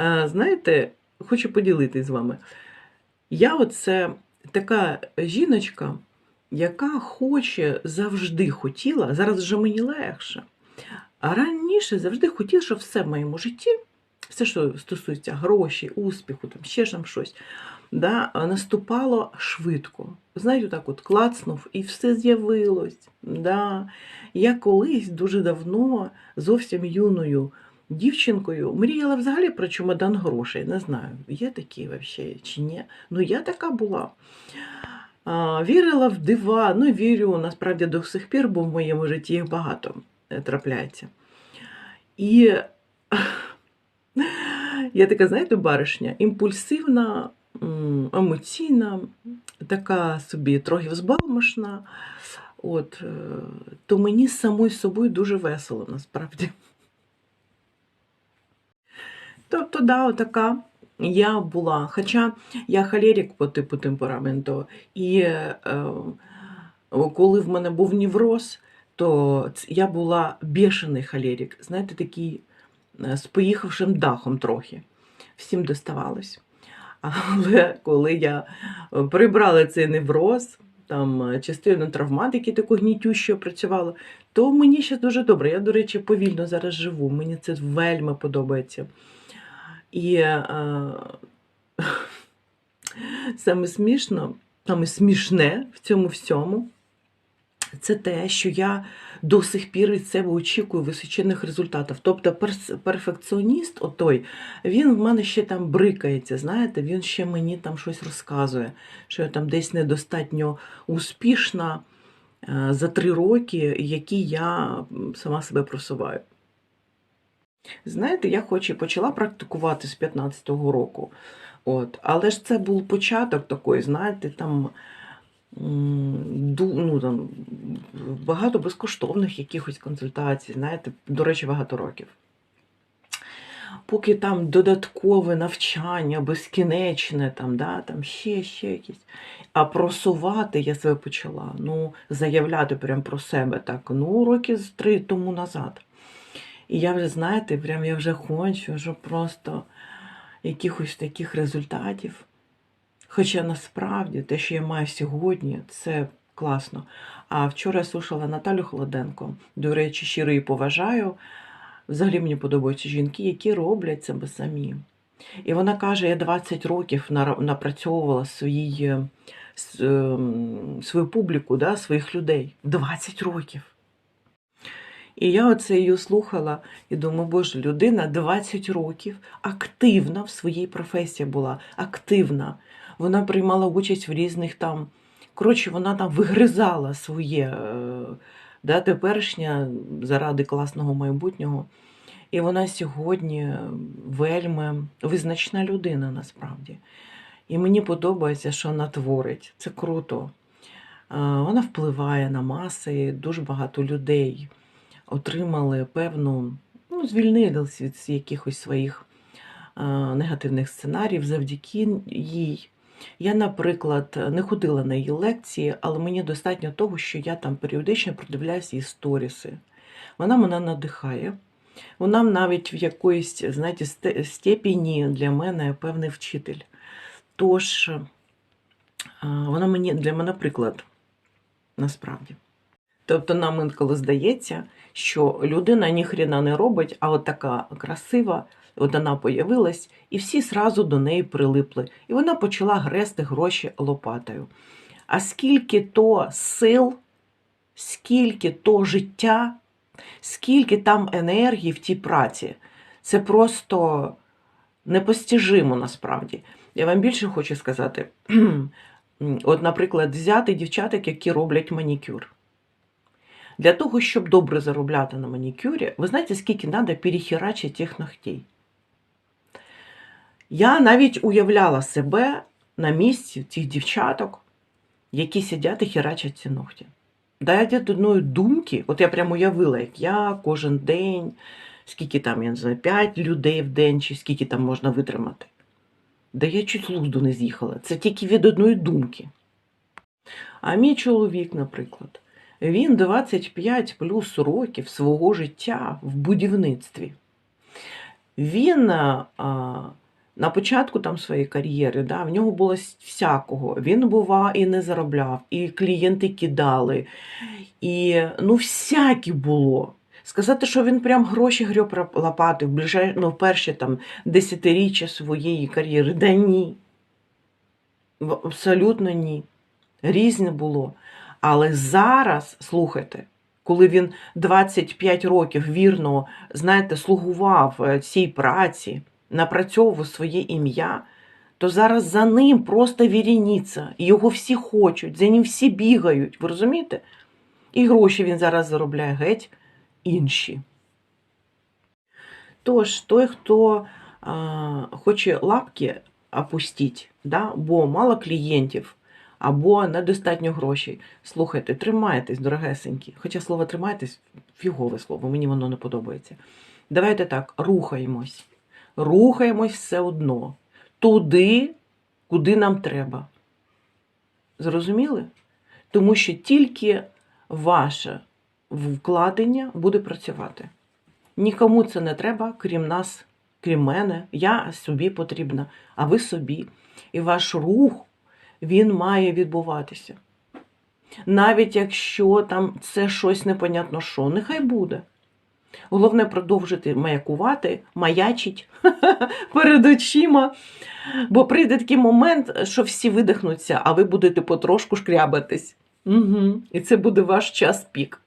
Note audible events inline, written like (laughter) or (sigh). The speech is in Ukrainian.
Е, Знаєте, хочу поділитись з вами. Я оце така жіночка, яка хоче, завжди хотіла, зараз вже мені легше. А раніше завжди хотіла, щоб все в моєму житті, все, що стосується грошей, успіху, там ще там щось, да, наступало швидко. Знаєте, так от клацнув і все з'явилось. Да. Я колись дуже давно, зовсім юною дівчинкою, мріяла взагалі про чемодан грошей. Не знаю, є такі взагалі чи ні. Ну, я така була. Вірила в дива, ну вірю насправді до сих пір, бо в моєму житті їх багато е, трапляється. І (laughs) я така, знаєте, баришня, імпульсивна, емоційна, така собі трохи взбалмошна. От, е, то мені самою собою дуже весело насправді. Тобто, да, отака я була. Хоча я холерик по типу темпераменту, і е, коли в мене був невроз, то я була бешений холерик, знаєте, такий е, з поїхавшим дахом трохи. Всім доставалось. Але коли я е, прибрала цей невроз, там е, частину травматики таку гнітющу працювала, то мені ще дуже добре. Я, до речі, повільно зараз живу. Мені це вельми подобається. І е, саме смішно, саме смішне в цьому всьому, це те, що я до сих пір від себе очікую височених результатів. Тобто перфекціоніст, отой, він в мене ще там брикається, знаєте, він ще мені там щось розказує, що я там десь недостатньо успішна е, за три роки, які я сама себе просуваю. Знаєте, я хоч і почала практикувати з 15-го року. От, але ж це був початок такий, знаєте, там, ну, там багато безкоштовних якихось консультацій, знаєте, до речі, багато років. Поки там додаткове навчання, безкінечне, там, да, там ще, ще якісь. А просувати я себе почала, ну, заявляти прям про себе так, ну, роки з три тому назад. І я вже, знаєте, прям я вже хочу, вже просто якихось таких результатів. Хоча насправді те, що я маю сьогодні, це класно. А вчора я слушала Наталю Холоденко. До речі, щиро її поважаю. Взагалі мені подобаються жінки, які роблять себе самі. І вона каже: я 20 років напрацьовувала свої, е, ем, свою публіку, да, своїх людей. 20 років. І я оце її слухала і думаю, боже, людина 20 років активна в своїй професії була, активна. Вона приймала участь в різних там. Коротше, вона там вигризала своє е, да, теперішнє заради класного майбутнього. І вона сьогодні вельми визначна людина насправді. І мені подобається, що вона творить. Це круто. Е, Вона впливає на маси, дуже багато людей отримали певну, ну, звільнились від якихось своїх е, негативних сценаріїв завдяки їй. Я, наприклад, не ходила на її лекції, але мені достатньо того, що я там періодично продивляюся її сторіси. Вона мене надихає. Вона навіть в якоїсь, знаєте, степені для мене певний вчитель. Тож, е, вона мені для мене приклад, насправді. Тобто нам інколи здається, що людина ніхрена не робить, а от така красива, от вона появилась, і всі зразу до неї прилипли. І вона почала грести гроші лопатою. А скільки то сил, скільки то життя, скільки там енергії в тій праці, це просто непостижимо насправді. Я вам більше хочу сказати: (clears throat) от, наприклад, взяти дівчаток, які роблять манікюр. Для того, щоб добре заробляти на манікюрі, ви знаєте, скільки треба перехерачити тих ногтей? Я навіть уявляла себе на місці цих дівчаток, які сидять і херачать ці ногті. Дайте до одної думки, от я прямо уявила, як я кожен день, скільки там, я не знаю, 5 людей в день, чи скільки там можна витримати. Да я чуть лузду не з'їхала. Це тільки від одної думки. А мій чоловік, наприклад, він 25 плюс років свого життя в будівництві. Він а, на початку там своєї кар'єри, да, в нього було всякого. Він бува і не заробляв, і клієнти кидали, і ну, всяке було. Сказати, що він прям гроші рап- лопати в ближай... ну, в перші там десятиріччя своєї кар'єри. Да ні. Абсолютно ні. Різне було. Але зараз, слухайте, коли він 25 років вірно, знаєте, слугував е, цій праці, напрацьовував своє ім'я, то зараз за ним просто вірініться. Його всі хочуть, за ним всі бігають. Ви розумієте? І гроші він зараз заробляє геть інші. Тож, той, хто а, хоче лапки опустити, да, бо мало клієнтів, або недостатньо грошей. Слухайте, тримайтесь, дорогесенькі. Хоча слово тримайтесь фігове слово, мені воно не подобається. Давайте так, рухаємось. Рухаємось все одно. Туди, куди нам треба. Зрозуміли? Тому що тільки ваше вкладення буде працювати. Нікому це не треба, крім нас, крім мене. Я собі потрібна, а ви собі. І ваш рух він має відбуватися. Навіть якщо там це щось непонятно що, нехай буде. Головне продовжити маякувати, маячить (laughs) перед очима, бо прийде такий момент, що всі видихнуться, а ви будете потрошку шкрябатись. Угу. І це буде ваш час пік.